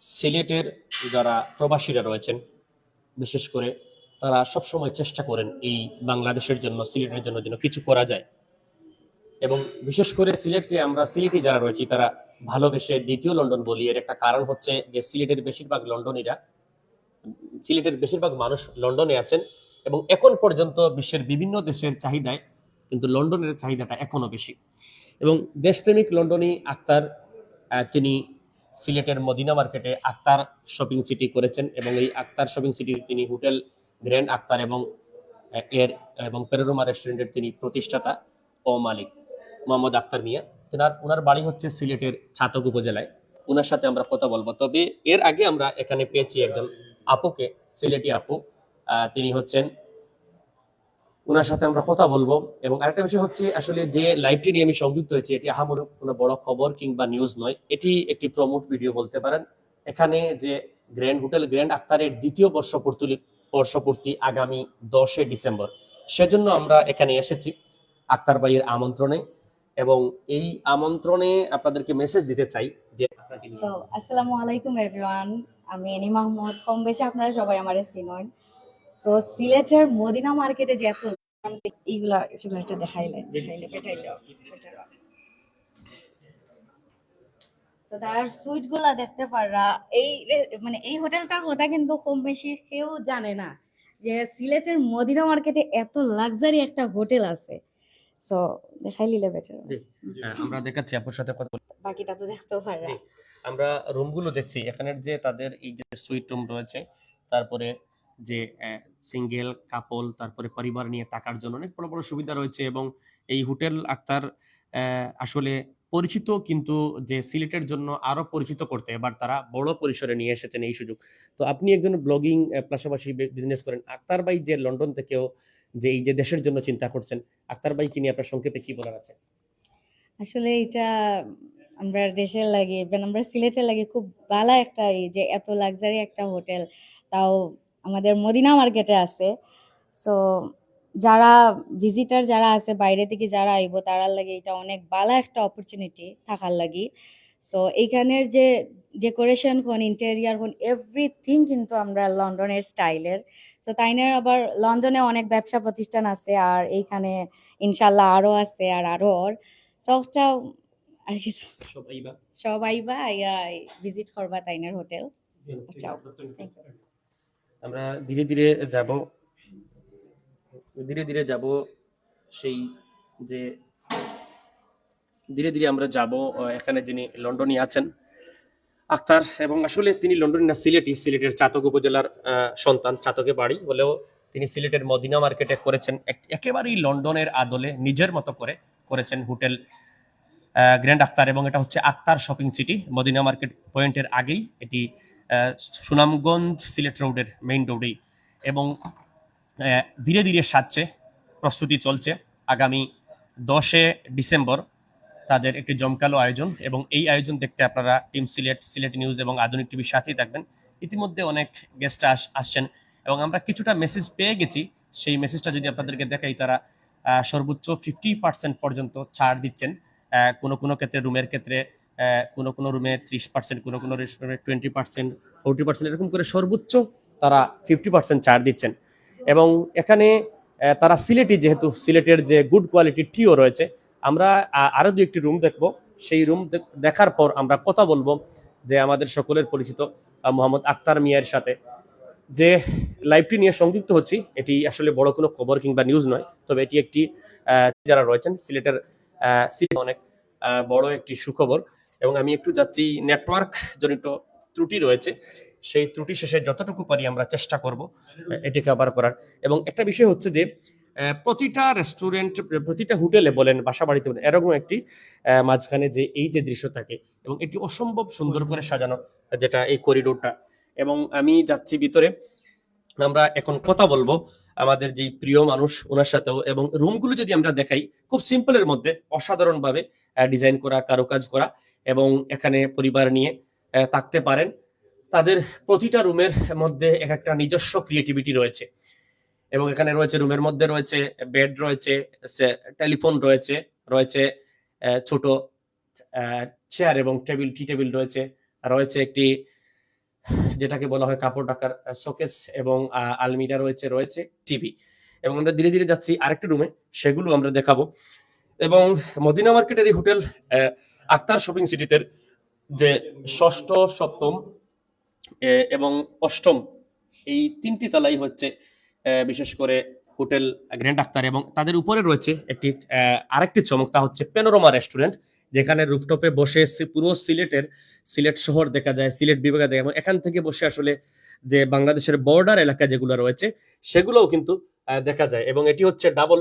সিলেটের যারা প্রবাসীরা রয়েছেন, বিশেষ করে তারা সবসময় চেষ্টা করেন এই বাংলাদেশের জন্য, সিলেটের জন্য যেন কিছু করা যায়। এবং বিশেষ করে সিলেটকে আমরা সিলেটি যারা রয়েছি, তারা ভালোবেসে দ্বিতীয় লন্ডন বলি। এর একটা কারণ হচ্ছে যে সিলেটের বেশিরভাগ লন্ডনীরা, সিলেটের বেশিরভাগ মানুষ লন্ডনে আছেন এবং এখন পর্যন্ত বিশ্বের বিভিন্ন দেশের চাহিদায় কিন্তু লন্ডনের চাহিদাটা এখনও বেশি। এবং দেশপ্রেমিক লন্ডনী আক্তার তিনি সিলেটের মদিনা মার্কেটে আক্তার শপিং সিটি করেছেন এবং এই আক্তার শপিং সিটির তিনি হোটেল গ্র্যান্ড আক্তার এবং এর এবং পেরোরোমা রেস্টুরেন্টের তিনি প্রতিষ্ঠাতা ও মালিক মোহাম্মদ আক্তার মিয়া। তেনার ওনার বাড়ি হচ্ছে সিলেটের ছাতক উপজেলায়। ওনার সাথে আমরা কথা বলব। তবে এর আগে আমরা এখানে পেয়েছি একজন আপুকে, সিলেটি আপু। তিনি হচ্ছেন ওনার সাথে আমরা কথা বলব। এবং আরেকটা বিষয় হচ্ছে, আসলে যে লাইভটি নিয়ে আমি সংযুক্ত হয়েছি, এটি আহামর কোনো বড় খবর কিংবা নিউজ নয়। এটি একটি প্রমোট ভিডিও বলতে পারেন। এখানে যে গ্র্যান্ড হোটেল গ্র্যান্ড আক্তারের দ্বিতীয় বর্ষপূর্তি বর্ষপূর্তি আগামী দশে ডিসেম্বর। সেজন্য আমরা এখানে এসেছি আক্তার ভাইয়ের আমন্ত্রণে। এবং এই আমন্ত্রণে আপনাদেরকে মেসেজ দিতে চাই যে আসসালামু আলাইকুম এভরিওয়ান আমি এনি মাহমুদ কম বেশি আপনারা সবাই আমার চিনেন। সো সিলেটের মদিনা মার্কেটে যে এত এইগুলা একটু একটু দেখাইলে দেখাইলে পেটাইলে তার সুইটগুলা দেখতে পাররা এই মানে এই হোটেলটার কথা কিন্তু কম বেশি কেউ জানে না যে সিলেটের মদিনা মার্কেটে এত লাক্সারি একটা হোটেল আছে। সো দেখাই বেটার হ্যাঁ, আমরা দেখাচ্ছি আপুর সাথে কথা বলি। বাকিটা তো দেখতেও পাররা। জি। আমরা রুমগুলো দেখছি এখানের যে তাদের এই যে সুইট রুম রয়েছে তারপরে যে সিঙ্গেল কাপল তারপরে পরিবার নিয়ে থাকার জন্য অনেক বড় বড় সুবিধা রয়েছে এবং এই হোটেল আক্তার আসলে পরিচিত কিন্তু যে সিলেটের জন্য আরও পরিচিত করতে এবার তারা বড় পরিসরে নিয়ে এসেছেন এই সুযোগ। তো আপনি একজন ব্লগিং পাশাপাশি বিজনেস করেন। আক্তার ভাই যে লন্ডন থেকেও যে এই যে দেশের জন্য চিন্তা করছেন, আক্তার ভাই কি নিয়ে আপনার সংক্ষেপে কি বলার আছে? আসলে এটা আমরা দেশের লাগে আমরা সিলেটের লাগে খুব ভালো একটা এই যে এত লাক্সারি একটা হোটেল, তাও আমাদের মদিনা মার্কেটে আছে। সো যারা ভিজিটার যারা আছে বাইরে থেকে যারা আইব তারার লাগে এটা অনেক ভালো একটা অপরচুনিটি থাকার লাগি। সো এইখানের যে ডেকোরেশন কোন ইন্টেরিয়ার কোন এভরিথিং কিন্তু আমরা লন্ডনের স্টাইলের সো তাইনের আবার লন্ডনে অনেক ব্যবসা প্রতিষ্ঠান আছে আর এইখানে ইনশাল্লাহ আরও আছে আর আরও ওর। সবটা আর কি সবাই বা সবাই বা আইয়া ভিজিট করবা তাইনের হোটেল। Thank you. আমরা ধীরে ধীরে যাব। ধীরে ধীরে যাব সেই যে, ধীরে ধীরে আমরা যাব এখানে যিনি লন্ডনে আছেন, আক্তার। এবং আসলে তিনি লন্ডন না সিলেটি সিলেটের চাতক উপজেলার সন্তান, চাতকে বাড়ি হলেও তিনি সিলেটের মদিনা মার্কেটে করেছেন। এক- একেবারেই লন্ডনের আদলে নিজের মতো করে করেছেন হোটেল গ্র্যান্ড আক্তার। এবং এটা হচ্ছে Akhtar Shopping City, Madina Market পয়েন্টের আগেই এটি সুনামগঞ্জ সিলেট রোডের মেইন রোডেই এবং ধীরে ধীরে সাজছে, প্রস্তুতি চলছে। আগামী দশে ডিসেম্বর তাদের একটি জমকালো আয়োজন এবং এই আয়োজন দেখতে আপনারা টিম সিলেট সিলেট নিউজ এবং আধুনিক টিভির সাথেই থাকবেন। ইতিমধ্যে অনেক গেস্ট আস, আসছেন এবং আমরা কিছুটা মেসেজ পেয়ে গেছি। সেই মেসেজটা যদি আপনাদেরকে দেখাই, তারা সর্বোচ্চ ফিফটি পার্সেন্ট পর্যন্ত ছাড় দিচ্ছেন। কোনো কোনো ক্ষেত্রে রুমের ক্ষেত্রে কোনো কোনো রুমে ত্রিশ পার্সেন্ট কোনো কোনো রুমে টোয়েন্টি পার্সেন্ট ফোরটি পার্সেন্ট এরকম করে সর্বোচ্চ তারা ফিফটি পার্সেন্ট ছাড় দিচ্ছেন। এবং এখানে তারা সিলেটি যেহেতু, সিলেটের যে গুড কোয়ালিটির টিও রয়েছে, আমরা, আ- আরও দু একটি রুম দেখব। সেই রুম দেখার পর আমরা কথা বলব যে আমাদের সকলের পরিচিত মোহাম্মদ আক্তার মিয়ার সাথে। যে লাইভটি নিয়ে সংযুক্ত হচ্ছি, এটি আসলে বড় কোনো খবর কিংবা নিউজ নয়, তবে এটি একটি যারা রয়েছেন, সিলেটের সিলেট অনেক বড় একটি সুখবর। এবং আমি একটু যাচ্ছি নেটওয়ার্ক জনিত ত্রুটি রয়েছে। সেই ত্রুটি শেষে যতটুকু পারি আমরা চেষ্টা করব এটি কভার করার। এবং একটা বিষয় হচ্ছে যে প্রতিটা রেস্টুরেন্ট প্রতিটা হোটেলে বলেন বাসা বাড়িতে বলেন, এরকম একটি মাঝখানে যে এই যে দৃশ্য থাকে এবং এটি অসম্ভব সুন্দর করে সাজানো যেটা এই করিডোরটা এবং আমি যাচ্ছি ভিতরে, আমরা এখন কথা বলব আমাদের যে প্রিয় মানুষ ওনার সাথেও এবং রুমগুলো যদি আমরা দেখাই, খুব সিম্পলের মধ্যে অসাধারণভাবে ডিজাইন করা, কারুকাজ করা এবং এখানে পরিবার নিয়ে থাকতে পারেন। তাদের প্রতিটা রুমের মধ্যে এক একটা নিজস্ব ক্রিয়েটিভিটি রয়েছে এবং এখানে রয়েছে রুমের মধ্যে রয়েছে বেড রয়েছে টেলিফোন রয়েছে রয়েছে ছোট চেয়ার এবং টেবিল টি টেবিল রয়েছে রয়েছে একটি যেটাকে বলা হয় কাপড় ঢাকার শোকেস এবং আলমিরা রয়েছে রয়েছে টিভি। এবং আমরা ধীরে ধীরে যাচ্ছি আরেকটা রুমে, সেগুলো আমরা দেখাবো। এবং মদিনা মার্কেটের এই হোটেল আক্তার শপিং সিটিতে যে ষষ্ঠ, সপ্তম এবং অষ্টম, এই তিনটি তলাই হচ্ছে বিশেষ করে হোটেল গ্র্যান্ড আক্তার। এবং তাদের উপরে রয়েছে একটি আরেকটি চমক, তা হচ্ছে পেনোরমা রেস্টুরেন্ট যেখানে রুফটপে বসে পুরো সিলেটের সিলেট শহর দেখা যায়, সিলেট বিভাগে দেখা যায়। এবং এখান থেকে বসে আসলে যে বাংলাদেশের বর্ডার এলাকা যেগুলো রয়েছে, সেগুলোও কিন্তু দেখা যায়। এবং এটি হচ্ছে ডাবল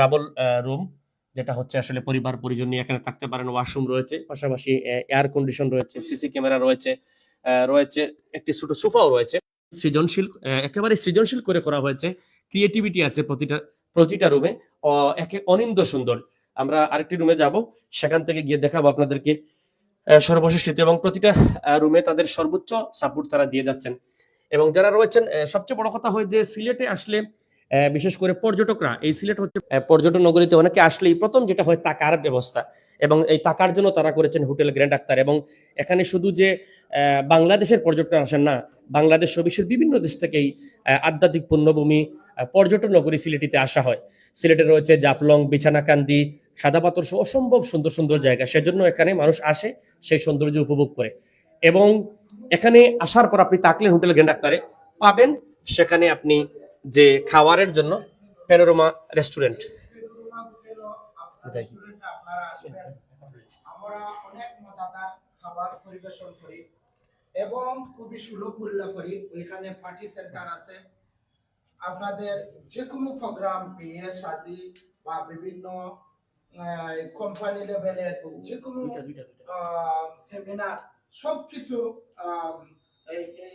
ডাবল রুম যেটা হচ্ছে আসলে পরিবার, পরিজন নিয়ে এখানে থাকতে পারেন। ওয়াশরুম রয়েছে, পাশাপাশি এয়ার কন্ডিশন রয়েছে সিসি ক্যামেরা রয়েছে রয়েছে একটি ছোট সোফাও রয়েছে। সৃজনশীল একেবারে সৃজনশীল করে করা হয়েছে। ক্রিয়েটিভিটি আছে প্রতিটা প্রতিটা রুমে একে অনিন্দ সুন্দর। আমরা আরেকটি রুমে যাব। সেখান থেকে গিয়ে দেখাবো আপনাদেরকে সর্বশেষ এবং প্রতিটা রুমে তাদের সর্বোচ্চ সাপোর্ট তারা দিয়ে যাচ্ছেন। এবং যারা রয়েছেন সবচেয়ে বড় কথা হয় যে সিলেটে আসলে বিশেষ করে পর্যটকরা, এই সিলেট হচ্ছে পর্যটন নগরীতে অনেকে আসলেই প্রথম যেটা হয় টাকার ব্যবস্থা। এবং এই টাকার জন্য তারা করেছেন হোটেল গ্র্যান্ড আক্তার। এবং এখানে শুধু যে বাংলাদেশের পর্যটক আসেন না, বাংলাদেশ বিশ্বের বিভিন্ন দেশ থেকেই আধ্যাত্মিক পুণ্যভূমি পর্যটন নগরী সিলেটিতে আসা হয়। সিলেটে রয়েছে জাফলং, বিছানাকান্দি সাদা পাথর সহ অসম্ভব সুন্দর সুন্দর জায়গা। সেজন্য এখানে মানুষ আসে সেই সৌন্দর্য উপভোগ করে। এবং এখানে আসার পর আপনি তাকলেন হোটেল গ্র্যান্ড আক্তারে পাবেন। সেখানে আপনি যে খাবারের জন্য প্যানোরমা রেস্টুরেন্ট এবং খুবই সুলভ মূল্য করি। ওইখানে পার্টি সেন্টার আছে। আপনাদের যে কোনো প্রোগ্রাম বিয়ে শাদি বা বিভিন্ন কোম্পানি লেভেলের যে কোনো সেমিনার সব কিছু এই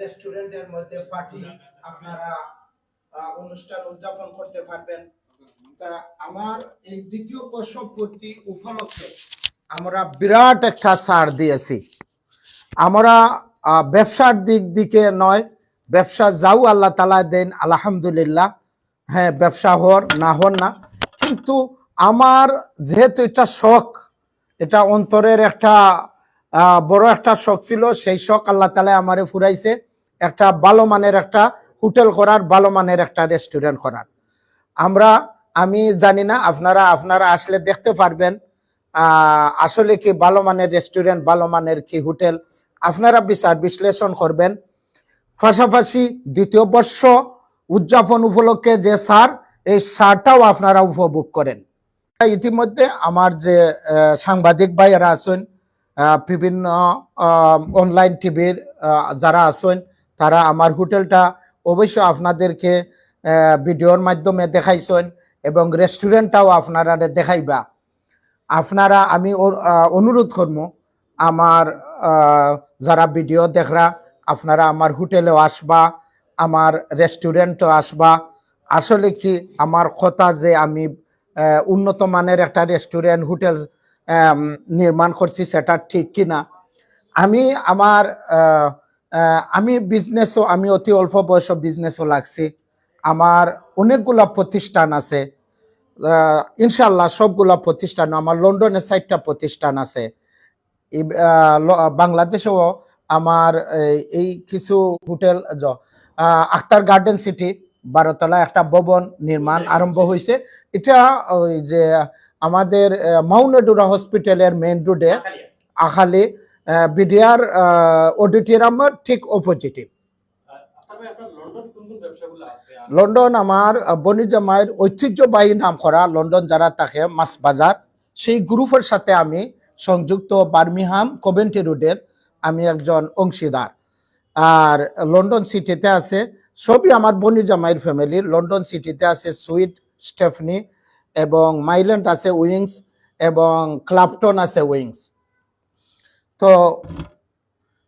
রেস্টুরেন্টের মধ্যে পার্টি আপনারা অনুষ্ঠান উদযাপন করতে পারবেন। আমার এই দ্বিতীয় বর্ষ পূর্তি উপলক্ষে আমরা বিরাট একটা ছাড় দিয়েছি। আমরা ব্যবসার দিক দিকে নয় ব্যবসা যাও আল্লাহ তালা দেন, আলহামদুলিল্লাহ। হ্যাঁ ব্যবসা হর না হর না। কিন্তু আমার যেহেতু এটা শখ, এটা অন্তরের একটা বড় একটা শখ ছিল, সেই শখ আল্লাহ তালা আমারে ফুরাইছে। একটা ভালো মানের একটা হোটেল করার, ভালো মানের একটা রেস্টুরেন্ট করার। আমরা, আমি জানি না, আপনারা আপনারা আসলে দেখতে পারবেন আসলে কি ভালো মানের রেস্টুরেন্ট, ভালো মানের কি হোটেল। আপনারা বিচার, বিশ্লেষণ করবেন। পাশাপাশি দ্বিতীয় বর্ষ উদযাপন উপলক্ষে যে সার, এই সারটাও আপনারা উপভোগ করেন। ইতিমধ্যে আমার যে সাংবাদিক ভাইয়েরা আছেন বিভিন্ন অনলাইন টিভির যারা আছেন, তারা আমার হোটেলটা অবশ্য আপনাদেরকে ভিডিওর মাধ্যমে দেখাইছেন এবং রেস্টুরেন্টটাও আপনারা দেখাইবা। আপনারা, আমি অনুরোধ করব, আমার যারা ভিডিও দেখরা আপনারা আমার হোটেলেও আসবা, আমার রেস্টুরেন্টও আসবা। আসলে কি, আমার কথা যে আমি উন্নত মানের একটা রেস্টুরেন্ট, হোটেল নির্মাণ করছি সেটা ঠিক কিনা? আমি আমার আমি বিজনেসও আমি অতি অল্প বয়স বিজনেসও লাগছি। আমার অনেকগুলা প্রতিষ্ঠান আছে। ইনশাল্লাহ সবগুলা প্রতিষ্ঠান, আমার লন্ডনে ষাটটা প্রতিষ্ঠান আছে। বাংলাদেশেও আমার এই- কিছু হোটেল আখতার গার্ডেন সিটি বারোতলা একটা ভবন নির্মাণ আরম্ভ হয়েছে এটা ওই যে আমাদের মাউনেডুরা হসপিটালের মেইন রোডে আখালি বিডিআর অডিটোরিয়ামের ঠিক অপোজিটে লন্ডন আমার আহ, বনিজামাইয়ের ঐতিহ্যবাহী নাম করা লন্ডন যারা থাকে মাছ বাজার সেই গ্রুপের সাথে আমি সংযুক্ত বার্মিহাম কভেন্টি রোডের আমি একজন অংশীদার। আর লন্ডন সিটিতে আছে, সবই আমার বনিজামাইয়ের ফ্যামিলির লন্ডন সিটিতে আছে সুইট, স্টেফনি এবং মাইল্যান্ড আছে উইংস এবং ক্লাপটন আছে উইংস। তো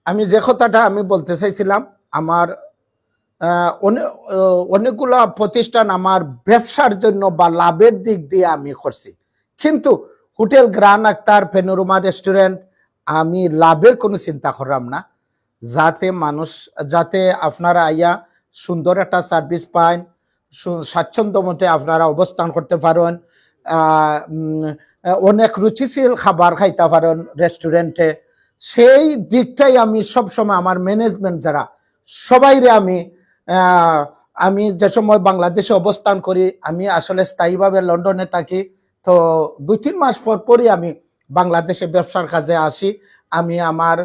আমি যে কথাটা আমি বলতে চাইছিলাম, আমার অনেকগুলা প্রতিষ্ঠান আমার ব্যবসার জন্য বা লাভের দিক দিয়ে আমি করছি। কিন্তু হোটেল গ্রান আক্তার পেনোরমা রেস্টুরেন্ট আমি লাভের কোনো চিন্তা করলাম না। যাতে মানুষ, যাতে আপনারা আইয়া সুন্দর একটা সার্ভিস পান স্বাচ্ছন্দ্য মতে আপনারা অবস্থান করতে পারেন অনেক রুচিশীল খাবার খাইতে পারেন রেস্টুরেন্টে সেই দিকটাই আমি সব সময় আমার ম্যানেজমেন্ট যারা, সবাইরে আমি আমি যে সময় বাংলাদেশে অবস্থান করি, আমি আসলে স্থায়ীভাবে লন্ডনে থাকি, তো দুই তিন মাস পর পরই আমি বাংলাদেশে ব্যবসার কাজে আসি আমি আমার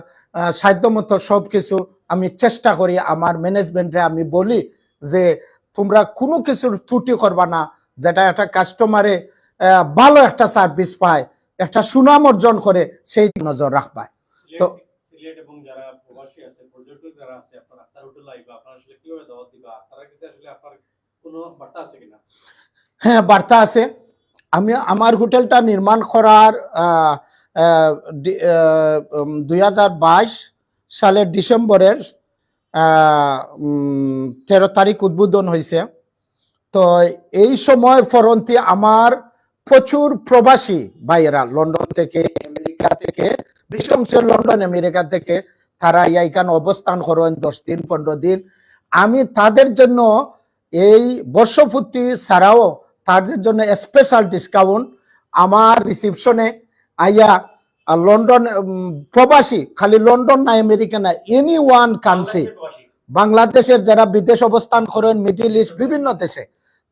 সাধ্যমতো সব কিছু আমি চেষ্টা করি আমার ম্যানেজমেন্টে আমি বলি যে তোমরা কোনো কিছুর ত্রুটি করবা না যেটা একটা কাস্টমারে ভালো একটা সার্ভিস পায় একটা সুনাম অর্জন করে সেই নজর রাখবা তো- সিলেট সিলেট এবং যারা প্রবাসী আছে পর্যটক যারা আছে আপনার আক্তার হোটেল লাইভ আপনারা আসলে কীভাবে দাওয়াত দিবা? তারা কাছে আসলে আপনার কোনো বার্তা আছে কিনা? হ্যাঁ বার্তা আছে। আমি আমার হোটেলটা নির্মাণ করার দুই হাজার বাইশ সালের ডিসেম্বরের তেরো তারিখ উদ্বোধন হয়েছে তো এই সময় ফরন্তি আমার প্রচুর প্রবাসী ভাইয়েরা লন্ডন থেকে, আমেরিকা থেকে বিশেষ লন্ডন, আমেরিকা থেকে, তারা এইখানে অবস্থান করেন দশ দিন, পনেরো দিন। আমি তাদের জন্য এই বর্ষপূর্তি ছাড়াও তাদের জন্য স্পেশাল ডিসকাউন্ট আমার রিসিপশনে আইয়া লন্ডন প্রবাসী খালি লন্ডন না আমেরিকা না এনি ওয়ান কান্ট্রি বাংলাদেশের যারা বিদেশ অবস্থান করেন মিডিল ইস্ট বিভিন্ন দেশে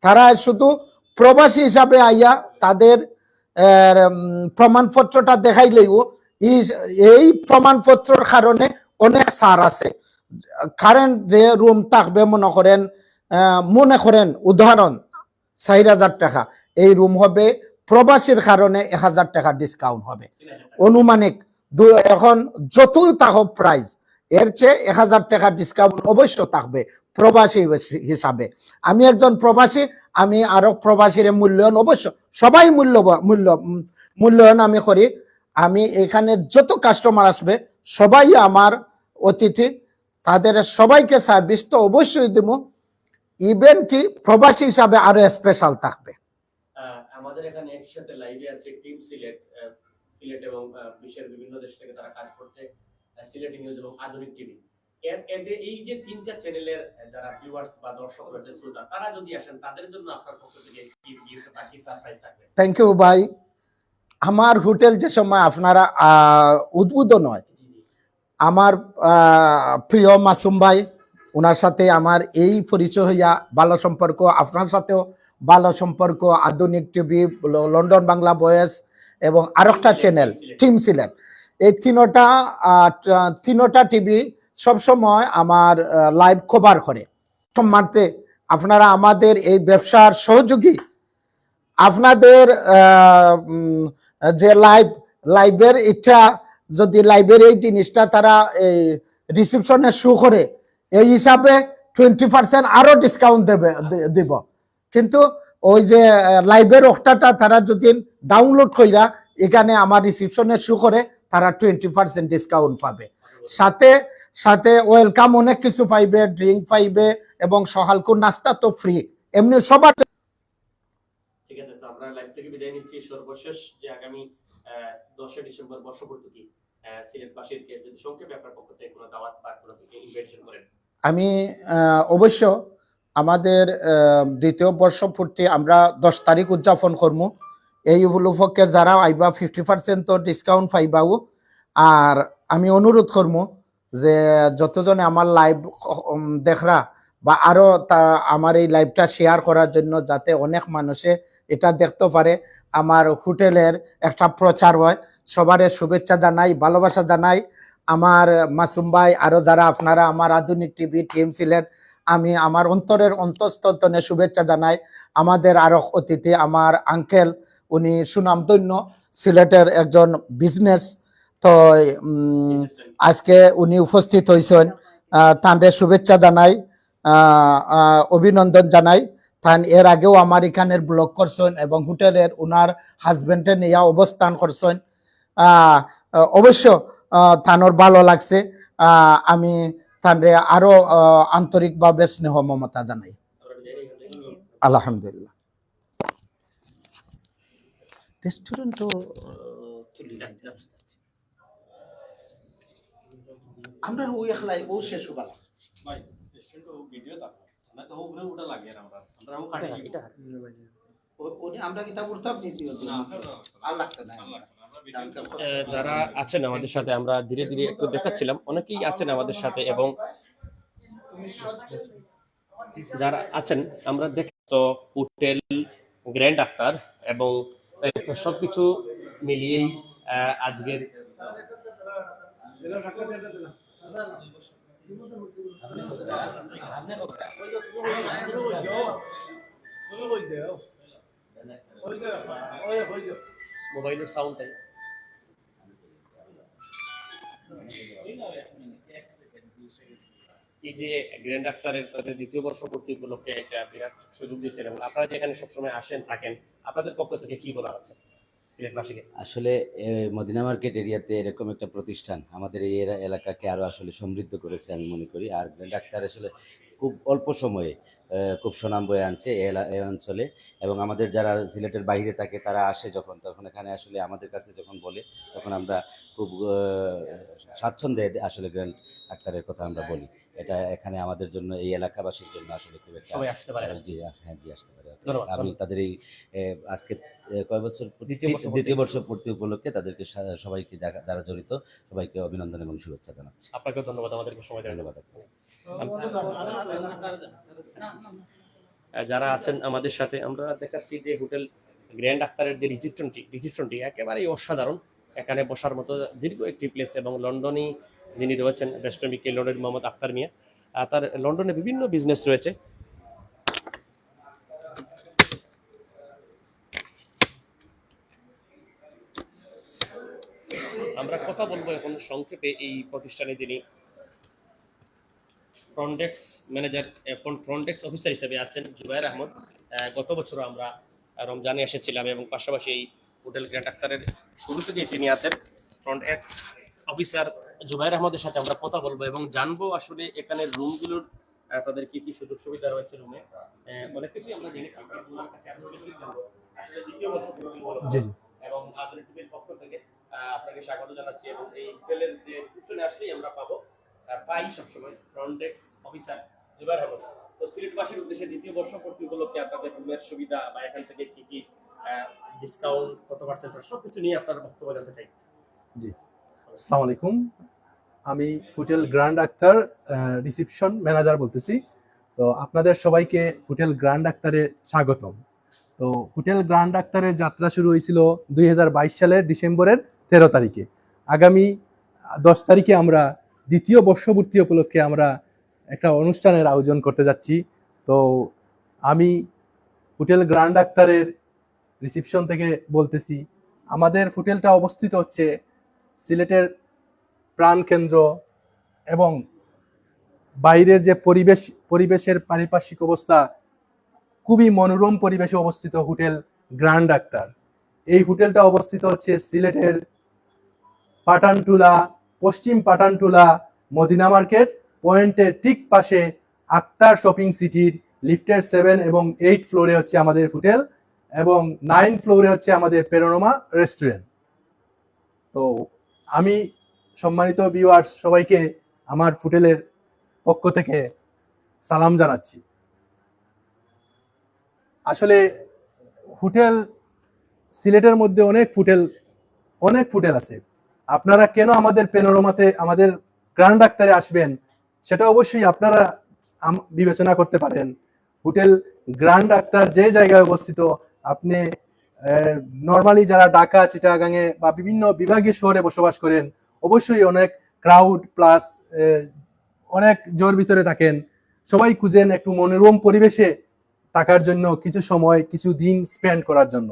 তারা শুধু প্রবাসী হিসাবে আইয়া তাদের প্রমাণপত্রটা দেখাইলেও এই প্রমাণপত্রর কারণে অনেক সার আছে। কারেন্ট যে রুম থাকবে মনে করেন মনে করেন উদাহরণ চার হাজার টাকা। এই রুম হবে প্রবাসীর কারণে এক হাজার টাকা ডিসকাউন্ট হবে। অনুমানিক এখন যতই থাকুক প্রাইস এর চেয়ে এক হাজার টাকা ডিসকাউন্ট অবশ্য থাকবে প্রবাসী হিস- হিসাবে আমি একজন প্রবাসী আমি আরও প্রবাসীর মূল্যায়ন অবশ্য সবাই মূল্য মূল্য, মূল্যায়ন আমি করি আমি এখানে যত কাস্টমার আসবে, সবাই আমার অতিথি, তাদের সবাইকে সার্ভিস তো অবশ্যই দিব ইভেন কি প্রবাসী হিসাবে আরও স্পেশাল থাকবে। আমাদের এখানে একসাথে লাইভে আছে টিম সিলেট সিলেট এবং বিশ্বের বিভিন্ন দেশ থেকে তারা কাজ করছে সিলেটি নিউজ এবং আধুনিক টিভি এদের এই যে তিনটা চ্যানেলের যারা ভিউয়ার্স বা দর্শক রয়েছেন শ্রোতা তারা যদি আসেন তাদের জন্য আপনার পক্ষ থেকে কি গিফট বা কি সারপ্রাইজ থাকবে। থ্যাংক ইউ ভাই। আমার হোটেল যে সময় আপনারা হয় জি জি। আমার আহ, প্রিয় মাসুম ভাই ওনার সাথে আমার এই পরিচয় হইয়া ভালো সম্পর্ক আপনার সাথেও ভালো সম্পর্ক আধুনিক টিভি লন্ডন বাংলা বয়েস এবং আরেকটা চ্যানেল টিম সিলেট এই তিনোটা তিনোটা টিভি সবসময় আমার লাইভ কভার করে। সম্মানতে আপনারা আমাদের এই ব্যবসার সহযোগী। আপনাদের যে লাইভ লাইভের এটা যদি লাইভের এই জিনিসটা তারা এই রিসিপশনে শো করে এই হিসাবে টোয়েন্টি পার্সেন্ট আরও ডিসকাউন্ট দেবে দিব। কিন্তু ওই যে লাইভের অক্টাটা তারা যদি ডাউনলোড কইরা এখানে আমার রিসিপশনে শো করে, তারা টোয়েন্টি পার্সেন্ট ডিসকাউন্ট পাবে। সাথে সাথে ওয়েলকাম অনেক কিছু পাইবে ড্রিঙ্ক পাইবে এবং সকালকুর নাস্তা তো ফ্রি এমনি সবার সর্বশেষ যে আগামী দশই ডিসেম্বর বর্ষপূর্তি আপনার পক্ষ থেকে কোনো দাওয়াত বা কোনো করেন। আমি অবশ্য আমাদের দ্বিতীয় বর্ষপূর্তি আমরা দশ তারিখ উদযাপন করব এই উপলক্ষে যারা আইবা ফিফটি পার্সেন্ট ডিসকাউন্ট পাইবাও, আর আমি অনুরোধ করব যে যতজনে আমার লাইভ দেখরা বা আরও তা, আমার এই লাইভটা শেয়ার করার জন্য যাতে অনেক মানুষে এটা দেখতে পারে, আমার হোটেলের একটা প্রচার হয়। সবারে শুভেচ্ছা জানাই, ভালোবাসা জানাই। আমার মাসুম ভাই আরও যারা আপনারা আমার আধুনিক টিভি, টিম সিলেট আমি আমার অন্তরের অন্তঃস্থলতনে শুভেচ্ছা জানাই। আমাদের আরও অতিথি, আমার আঙ্কেল উনি সুনামধন্য সিলেটের একজন বিজনেস তো আজকে উনি উপস্থিত হয়েছেন তাঁদের শুভেচ্ছা জানাই অভিনন্দন জানাই। তান, এর আগেও আমার এখানের ব্লগ করছেন এবং হোটেলের উনার হাজবেন্ডে নিয়ে অবস্থান করছেন। অবশ্য তানোর ভালো লাগছে। আমি তানরে আরও আন্তরিকভাবে স্নেহ মমতা জানাই। আলহামদুলিল্লাহ। রেস্টুরেন্ট তো। আমরা ওই একলাই ও শেষ হবার ভাই রেস্টুরেন্ট ও ভিডিও দেখো। আমরা তো উপরে উঠা লাগে আর আমরা। আমরা ও কাটি উনি আমরা কিতা করতাম নি। যারা আছেন আমাদের সাথে, আমরা ধীরে ধীরে একটু দেখাচ্ছিলাম। অনেকেই আছেন আমাদের সাথে এবং যারা আছেন, আমরা দেখ তো হোটেল গ্র্যান্ড আক্তার এবং সবকিছু মিলিয়েই আজকের মোবাইলের সাউন্ডটাই। এই যে গ্র্যান্ড ডাক্তারের তাদের দ্বিতীয় উপলক্ষে একটা বিরাট সুযোগ দিচ্ছেন এবং আপনারা যেখানে সবসময় আসেন, থাকেন, আপনাদের পক্ষ থেকে কি বলার আছে আসলে মদিনা মার্কেট এরিয়াতে এরকম একটা প্রতিষ্ঠান আমাদের এই এলাকাকে আরও আসলে সমৃদ্ধ করেছে আমি মনে করি। আর ডাক্তার আসলে খুব অল্প সময়ে খুব সুনাম বয়ে আনছে এই অঞ্চলে। এবং আমাদের যারা সিলেটের বাইরে থাকে তারা আসে যখন তখন এখানে আসলে আমাদের কাছে যখন বলে তখন আমরা খুব স্বাচ্ছন্দ্যে আসলে গ্র্যান্ড ডাক্তারের কথা আমরা বলি। এটা এখানে আমাদের জন্য এই এলাকাবাসীর জন্য আসলে খুব একটা সবাই আসতে পারে জি হ্যাঁ জি আসতে পারে। আমি তাদের এই আজকে এ, কয় বছর দ্বিতীয় বর্ষ পূর্তি। উপলক্ষে তাদেরকে সবাইকে যারা- জড়িত সবাইকে অভিনন্দন এবং শুভেচ্ছা জানাচ্ছি। আপনাকে ধন্যবাদ আমাদেরকে সময় ধন্যবাদ যারা আছেন আমাদের সাথে, আমরা দেখাচ্ছি যে হোটেল গ্র্যান্ড আক্তারের যে রিসিপশনটি রিসিপশনটি একেবারেই অসাধারণ। এখানে বসার মতো দীর্ঘ একটি প্লেস এবং লন্ডনই যিনি রয়েছেন দেশপ্রেমিক লন্ডনের মোহাম্মদ আক্তার মিয়া। তার লন্ডনে বিভিন্ন বিজনেস রয়েছে। আমরা কথা বলব এখন সংক্ষেপে এই প্রতিষ্ঠানে যিনি ফ্রন্টেক্স ম্যানেজার এখন ফ্রন্টেক্স অফিসার হিসেবে আছেন জুবাইর আহমদ। গত বছর আমরা রমজানে এসেছিলাম এবং পাশাপাশি এই হোটেল গ্র্যান্ড আক্তারের শুরুতে যে তিনি আছেন। ফ্রন্ট এক্স অফিসার জুবাইর আহমদের সাথে আমরা কথা বলব এবং জানব আসলে এখানে রুমগুলোর তাদের কি কি সুযোগ সুবিধা রয়েছে রুমে। অনেক কিছুই আমরা জেনে। আসলে দ্বিতীয় বর্ষ এবং আধুনিক পক্ষ থেকে আপনাকে স্বাগত জানাচ্ছি এবং এই হোটেলের যে রিসেপশনে আসলেই আমরা পাবো। পাই সবসময় front desk officer Jubair Ahmed তো সিলেটবাসীর উদ্দেশ্যে দ্বিতীয় বর্ষ পূর্তি উপলক্ষে আপনাদের রুমের সুবিধা বা এখান থেকে কি কি ডিসকাউন্ট কত পার্সেন্ট সব কিছু নিয়ে আপনার বক্তব্য জানতে চাই। জি। আসসালামু আলাইকুম। আমি Hotel Grand Akhtar reception manager বলতেছি। তো আপনাদের সবাইকে হোটেল গ্র্যান্ড আক্তারে স্বাগতম। তো হোটেল গ্র্যান্ড আক্তারের যাত্রা শুরু হয়েছিল দুই হাজার বাইশ সালের ডিসেম্বরের তেরো তারিখে। আগামী দশ তারিখে আমরা দ্বিতীয় বর্ষপূর্তি উপলক্ষে আমরা একটা অনুষ্ঠানের আয়োজন করতে যাচ্ছি। তো আমি হোটেল গ্র্যান্ড আক্তারের রিসিপশন থেকে বলতেছি, আমাদের হোটেলটা অবস্থিত হচ্ছে সিলেটের প্রাণকেন্দ্র এবং বাইরের যে পরিবেশ, পরিবেশের পারিপার্শ্বিক অবস্থা খুবই মনোরম পরিবেশে অবস্থিত হোটেল গ্র্যান্ড ডাক্তার এই হোটেলটা অবস্থিত হচ্ছে সিলেটের পাটানটুলা পশ্চিম পাটানটুলা মদিনা মার্কেট, পয়েন্টের ঠিক পাশে আক্তার শপিং সিটির লিফটের সেভেন এবং এইট ফ্লোরে হচ্ছে আমাদের হোটেল এবং নাইন ফ্লোরে হচ্ছে আমাদের পেরোনোমা রেস্টুরেন্ট। তো আমি সম্মানিত ভিউয়ার্স সবাইকে আমার হোটেলের পক্ষ থেকে সালাম জানাচ্ছি। আসলে হোটেল সিলেটের মধ্যে অনেক হোটেল অনেক হোটেল আছে। আপনারা কেন আমাদের পেনোরমাতে আমাদের গ্র্যান্ড ডাক্তারে আসবেন? সেটা অবশ্যই আপনারা বিবেচনা করতে পারেন। হোটেল গ্র্যান্ড ডাক্তার যে জায়গায় অবস্থিত, আপনি নর্মালি যারা ঢাকা, চিটাগাঙে বা বিভিন্ন বিভাগীয় শহরে বসবাস করেন, অবশ্যই অনেক ক্রাউড প্লাস অনেক জোর ভিতরে থাকেন। সবাই খুঁজেন একটু মনোরম পরিবেশে থাকার জন্য, কিছু সময়, কিছু দিন স্পেন্ড করার জন্য।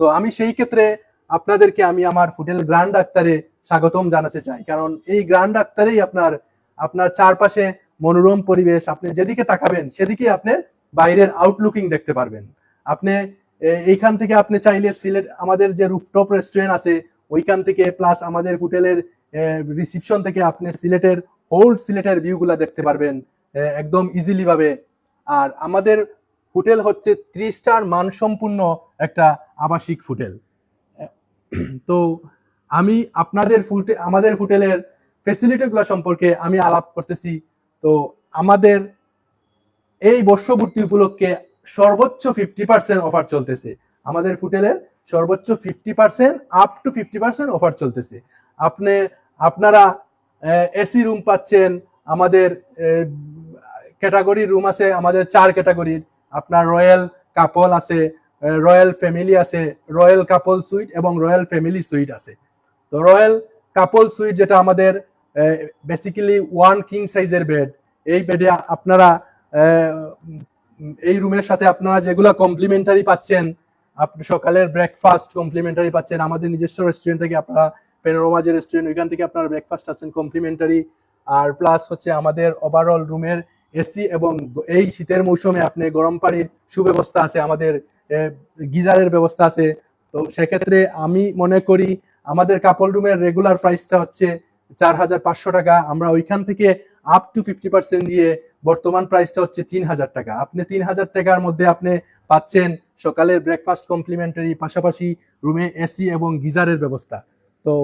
তো আমি সেই ক্ষেত্রে আপনাদেরকে, আমি আমার হোটেল গ্র্যান্ড ডাক্তারে স্বাগতম জানাতে চাই। কারণ এই গ্র্যান্ড ডাক্তারেই আপনার আপনার চারপাশে মনোরম পরিবেশ, আপনি যেদিকে তাকাবেন সেদিকে আপনি বাইরের আউটলুকিং দেখতে পারবেন। আপনি এইখান থেকে আপনি চাইলে সিলেট, আমাদের যে রুফটপ রেস্টুরেন্ট আছে, ওইখান থেকে প্লাস আমাদের হোটেলের রিসিপশন থেকে আপনি সিলেটের হোল সিলেটের ভিউগুলা দেখতে পারবেন একদম ইজিলি ভাবে আর আমাদের হোটেল হচ্ছে থ্রি স্টার মানসম্পন্ন একটা আবাসিক হোটেল। তো আমি আপনাদের ফুটে আমাদের হোটেলের ফেসিলিটিগুলো সম্পর্কে আমি আলাপ করতেছি। তো আমাদের এই বর্ষপূর্তি উপলক্ষে সর্বোচ্চ ফিফটি পার্সেন্ট অফার চলতেছে। আমাদের হোটেলের সর্বোচ্চ fifty percent up to fifty percent offer চলতেছে। আপনি আপনারা এসি রুম পাচ্ছেন, আমাদের ক্যাটাগরি রুম আছে, আমাদের চার ক্যাটাগরির আপনার রয়্যাল কাপল আছে রয়্যাল ফ্যামিলি আছে, রয়্যাল কাপল সুইট এবং রয়্যাল ফ্যামিলি সুইট আছে। তো রয়্যাল কাপল সুইট যেটা আমাদের বেসিক্যালি ওয়ান কিং সাইজের বেড এই বেডে আপনারা এই রুমের সাথে আপনারা যেগুলো কমপ্লিমেন্টারি পাচ্ছেন আপনি সকালের ব্রেকফাস্ট কমপ্লিমেন্টারি পাচ্ছেন, আমাদের নিজস্ব রেস্টুরেন্ট থেকে আপনারা পেনোরোমা যে রেস্টুরেন্ট ওইখান থেকে আপনারা ব্রেকফাস্ট পাচ্ছেন কমপ্লিমেন্টারি আর প্লাস হচ্ছে আমাদের ওভারঅল রুমের এসি এবং এই শীতের মৌসুমে আপনি গরম পানির সুব্যবস্থা আছে, আমাদের গিজারের ব্যবস্থা আছে। তো সেক্ষেত্রে আমি মনে করি আমাদের কাপল রুমের রেগুলার প্রাইসটা হচ্ছে চার হাজার পাঁচশো টাকা। আমরা ওইখান থেকে আপ টু ফিফটি পার্সেন্ট দিয়ে বর্তমান প্রাইসটা হচ্ছে তিন হাজার টাকা। আপনি তিন হাজার টাকার মধ্যে আপনি পাচ্ছেন সকালের ব্রেকফাস্ট কমপ্লিমেন্টারি পাশাপাশি রুমে এসি এবং গিজারের ব্যবস্থা। তো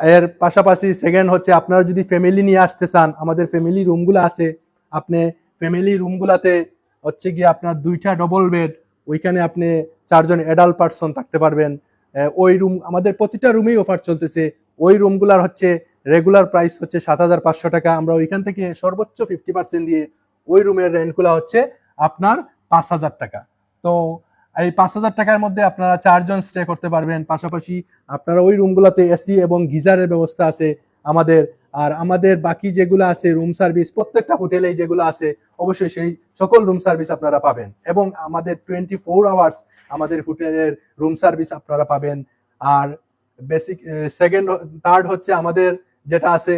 এর পাশাপাশি সেকেন্ড হচ্ছে, আপনারা যদি ফ্যামিলি নিয়ে আসতে চান, আমাদের ফ্যামিলি রুমগুলো আছে, আপনি ফ্যামিলি রুমগুলাতে হচ্ছে গিয়ে আপনার দুইটা ডবল বেড ওইখানে আপনি চারজন অ্যাডাল্ট পার্সন থাকতে পারবেন। ওই রুম আমাদের প্রতিটা রুমেই অফার চলতেছে। ওই রুমগুলার হচ্ছে রেগুলার প্রাইস হচ্ছে সাত হাজার পাঁচশো টাকা। আমরা ওইখান থেকে সর্বোচ্চ ফিফটি পার্সেন্ট দিয়ে ওই রুমের রেন্টগুলো হচ্ছে আপনার পাঁচ হাজার টাকা। তো এই পাঁচ হাজার টাকার মধ্যে আপনারা চারজন স্টে করতে পারবেন। পাশাপাশি আপনারা ওই রুমগুলোতে এসি এবং গিজারের ব্যবস্থা আছে আমাদের আর আমাদের বাকি যেগুলো আছে রুম সার্ভিস প্রত্যেকটা হোটেলে যেগুলো আছে, অবশ্যই সেই সকল রুম সার্ভিস আপনারা পাবেন। এবং আমাদের টোয়েন্টি ফোর আওয়ার্স আমাদের হোটেলের রুম সার্ভিস আপনারা পাবেন। আর বেসিক সেকেন্ড থার্ড হচ্ছে আমাদের যেটা আছে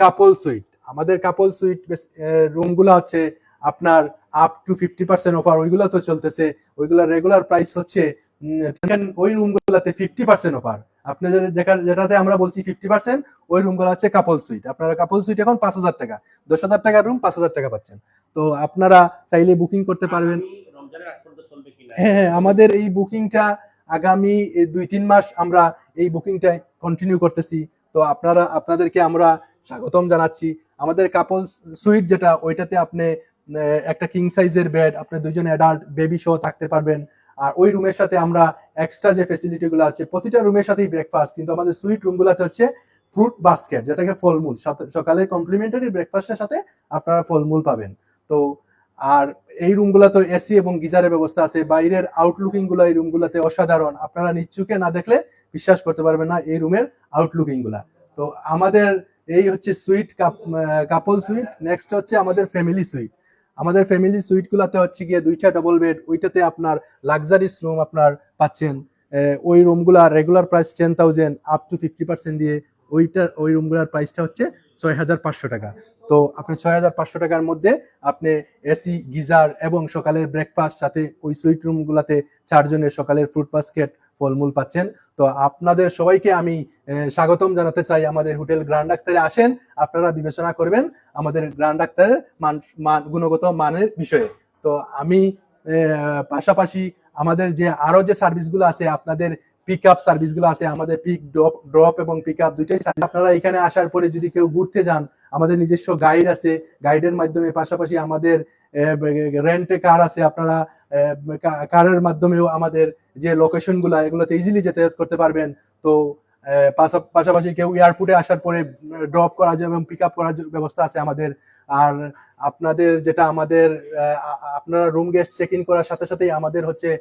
কাপল সুইট আমাদের কাপল সুইট রুমগুলো হচ্ছে আপনার up to fifty percent offer ওইগুলো তো চলতেছে। ওইগুলো রেগুলার প্রাইস হচ্ছে ওই রুমগুলোতে ফিফটি পার্সেন্ট অফার আপনি যেটা যেটাতে আমরা বলছি ফিফটি পার্সেন্ট ওই রুমগুলো হচ্ছে কাপল সুইট আপনারা কাপল সুইট এখন পাঁচ হাজার টাকা। দশ হাজার টাকার রুম পাঁচ হাজার টাকা পাচ্ছেন। তো আপনারা চাইলে বুকিং করতে পারবেন। হ্যাঁ হ্যাঁ আমাদের এই বুকিংটা আগামী দুই তিন মাস আমরা এই বুকিংটা কন্টিনিউ করতেছি। তো আপনারা আপনাদেরকে আমরা স্বাগতম জানাচ্ছি। আমাদের কাপল সুইট যেটা ওইটাতে আপনি একটা কিং সাইজের বেড আপনি দুজন অ্যাডাল্ট বেবি সহ থাকতে পারবেন। আর ওই রুমের সাথে আমরা এক্সট্রা যে ফেসিলিটিগুলো আছে, প্রতিটা রুমের সাথেই ব্রেকফাস্ট কিন্তু আমাদের সুইট রুমগুলোতে হচ্ছে ফ্রুট বাস্কেট যেটাকে ফলমূল। সকালে কমপ্লিমেন্টারি ব্রেকফাস্টের সাথে আপনারা ফলমূল পাবেন। তো আর এই রুমগুলো তো এসি এবং গিজারের ব্যবস্থা আছে। বাইরের আউটলুকিংগুলো এই রুমগুলোতে অসাধারণ। আপনারা নিচ্ছুকে না দেখলে বিশ্বাস করতে পারবেন না এই রুমের আউটলুকিংগুলা। তো আমাদের এই হচ্ছে সুইট কাপল সুইট নেক্সট হচ্ছে আমাদের ফ্যামিলি সুইট আমাদের ফ্যামিলি সুইট গুলাতে হচ্ছে গিয়ে দুইটা ডবল বেড ওইটাতে আপনার লাক্সারিস রুম আপনার পাচ্ছেন। ওই রুমগুলা regular price ten thousand up to fifty percent দিয়ে ওইটা, ওই রুমগুলার প্রাইসটা হচ্ছে ছয় হাজার পাঁচশো টাকা। তো আপনি ছয় হাজার পাঁচশো টাকার মধ্যে আপনি এসি গিজার এবং সকালের ব্রেকফাস্ট সাথে ওই সুইট রুমগুলোতে চারজনের সকালের ফ্রুট বাস্কেট ফলমূল পাচ্ছেন। তো আপনাদের সবাইকে আমি স্বাগতম জানাতে চাই আমাদের হোটেল গ্র্যান্ড ডাক্তারে আসেন। আপনারা বিবেচনা করবেন আমাদের গ্র্যান্ড ডাক্তারের মান মান, গুণগত মানের বিষয়ে। তো আমি পাশাপাশি আমাদের যে, আরও যে সার্ভিসগুলো আছে, আপনাদের পিক আপ সার্ভিসগুলো আছে, আমাদের পিক ড্রপ ড্রপ এবং পিক আপ দুইটাই আপনারা এখানে আসার পরে যদি কেউ ঘুরতে যান, আমাদের নিজস্ব গাইড আছে। গাইডের মাধ্যমে পাশাপাশি আমাদের রেন্টে কার আছে, আপনারা কারের মাধ্যমেও আমাদের যে লোকেশনগুলা, এগুলোতে ইজিলি যাতায়াত করতে পারবেন। তো পাশা- পাশাপাশি কেউ এয়ারপোর্টে আসার পরে ড্রপ করা যায় এবং পিক আপ করার ব্যবস্থা আছে আমাদের। আর আপনাদের যেটা আমাদের আপনারা রুম গেস্ট চেক ইন করার সাথে সাথেই আমাদের হচ্ছে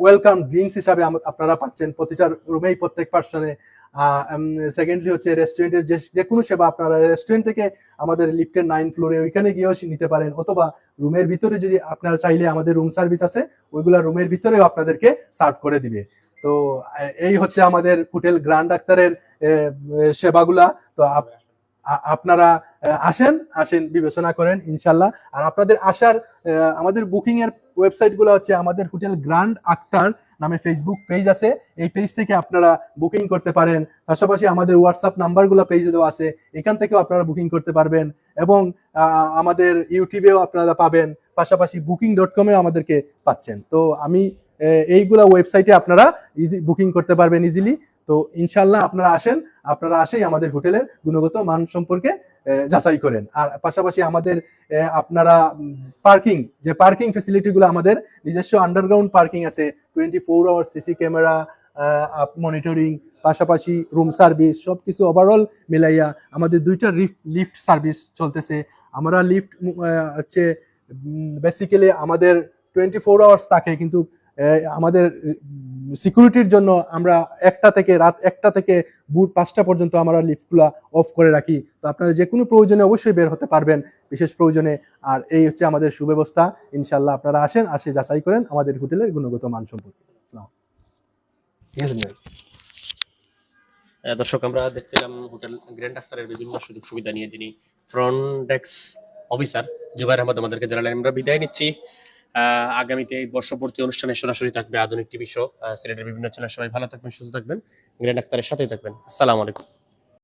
ওয়েলকাম ড্রিঙ্কস হিসাবে আপনারা পাচ্ছেন। প্রতিটা রুমেই প্রত্যেক পার্সনে সেকেন্ডলি হচ্ছে রেস্টুরেন্টের যে যে কোনো সেবা আপনারা রেস্টুরেন্ট থেকে আমাদের লিফটের নাইন ফ্লোরে ওইখানে গিয়েও নিতে পারেন। অথবা রুমের ভিতরে যদি আপনারা চাইলে আমাদের রুম সার্ভিস আছে, ওইগুলা রুমের ভিতরেও আপনাদেরকে সার্ভ করে দিবে। তো এই হচ্ছে আমাদের হোটেল গ্র্যান্ড ডাক্তারের সেবাগুলা। তো আপনারা আসেন আসেন, বিবেচনা করেন, ইনশাল্লাহ। আর আপনাদের আসার আমাদের বুকিং এর ওয়েবসাইটগুলো হচ্ছে আমাদের হোটেল গ্র্যান্ড আক্তার নামে ফেসবুক পেজ আছে। এই পেজ থেকে আপনারা বুকিং করতে পারেন। পাশাপাশি আমাদের হোয়াটসঅ্যাপ নাম্বারগুলো পেজে দেওয়া আছে। এখান থেকেও আপনারা বুকিং করতে পারবেন এবং আমাদের ইউটিউবেও আপনারা পাবেন। পাশাপাশি বুকিং ডট কমেও আমাদেরকে পাচ্ছেন। তো আমি এইগুলা ওয়েবসাইটে আপনারা ইজি বুকিং করতে পারবেন ইজিলি তো ইনশাল্লাহ আপনারা আসেন, আপনারা আসেই আমাদের হোটেলের গুণগত মান সম্পর্কে যাচাই করেন। আর পাশাপাশি আমাদের আপনারা পার্কিং, যে পার্কিং ফেসিলিটিগুলো আমাদের নিজস্ব আন্ডারগ্রাউন্ড পার্কিং আছে twenty four hour CC camera monitoring, পাশাপাশি রুম সার্ভিস, সবকিছু ওভারঅল মিলাইয়া আমাদের দুইটা লিফট সার্ভিস চলতেছে। আমরা লিফট হচ্ছে বেসিক্যালি আমাদের টোয়েন্টি ফোর আওয়ার্স থাকে, কিন্তু আমাদের সিকিউরিটির জন্য আমরা একটা থেকে রাত একটা থেকে বুট পাঁচটা পর্যন্ত আমরা লিফটগুলা অফ করে রাখি। তো আপনারা যে কোনো প্রয়োজনে অবশ্যই বের হতে পারবেন, বিশেষ প্রয়োজনে। আর এই হচ্ছে আমাদের সুব্যবস্থা। ইনশাল্লাহ আপনারা আসেন, আসে যাচাই করেন আমাদের হোটেলের গুণগত মান সম্পর্কে। দর্শক, আমরা দেখছিলাম হোটেল গ্র্যান্ড আখতারের বিভিন্ন সুযোগ সুবিধা নিয়ে যিনি front desk officer Jubair Ahmed আমাদেরকে জানালেন। আমরা বিদায় নিচ্ছি। আগামীতে এই বর্ষপূর্তি অনুষ্ঠানে সরাসরি থাকবে আধুনিক টিভি শো সিলেটের বিভিন্ন চ্যানেল। সবাই ভালো থাকবেন, সুস্থ থাকবেন। গ্র্যান্ড ডাক্তারের সাথেই থাকবেন। আসসালামু আলাইকুম।